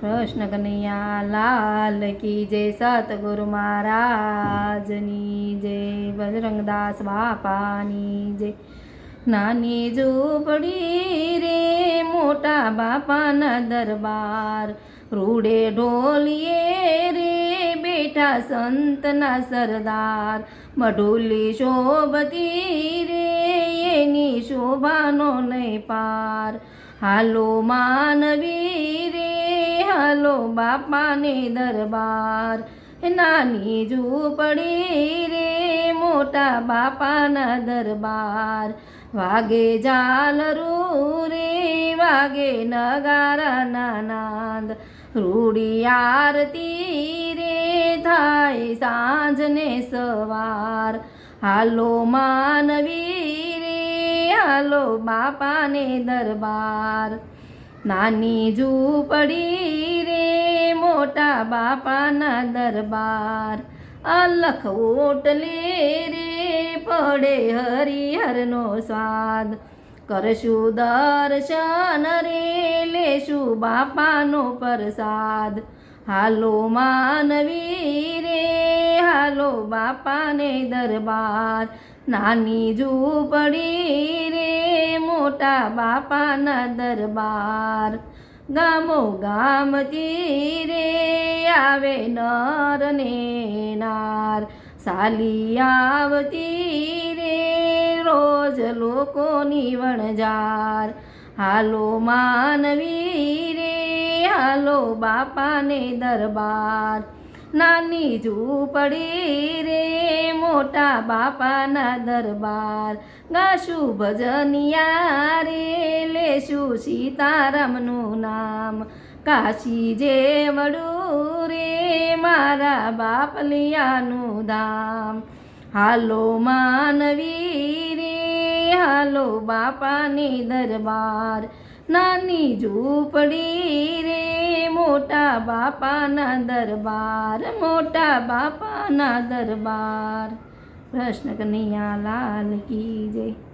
કૃષ્ણ કનૈયા લાલ કી જય સતગુરુ મહારાજની જય. બજરંગદાસ બાપાની જય. નાની ઝૂંપડી રે મોટા બાપાના દરબાર. રૂડે ઢોલિયે રે બેઠા સંતના સરદાર. મઢુલી શોભતી રે એની શોભાનો નહીં પાર હાલો માનવી રે હાલો બાપાને દરબાર. નાની ઝૂંપડી રે મોટા બાપાના દરબાર. વાગે ઝાલરું રે, વાગે નગારાના નાદ રૂડી આરતી રે થાય સાંજને સવાર. હાલો માનવી રે, હાલો બાપાને દરબાર. નાની ઝૂંપડી મોટા બાપાના દરબાર. અલખ ઓટલે રે પડે હરિહરનો સ્વાદ. કરશું દર્શન રે, લેશું બાપાનો પ્રસાદ. હાલો માનવી રે હાલો બાપાને દરબાર. નાની ઝૂંપડી રે, મોટા બાપાના દરબાર. ગામો ગામ રે આવે નર ને નાર. સાલી આવતી રે રોજ લોકોની વણજાર. હાલો માનવી રે, હાલો બાપાને દરબાર. નાની ઝૂંપડી રે, મોટા બાપાના દરબાર. ગાશું ભજનિયા રે, લેશું સીતારામનું નામ. કાશી જે વડું રે, મારા બાપલિયાનું ધામ. હાલો માનવી રે, હાલો બાપાની દરબાર. નાની ઝૂંપડી રે મોટા બાપાના દરબાર મોટા બાપાના દરબાર. કૃષ્ણ કનૈયા લાલ કી જય.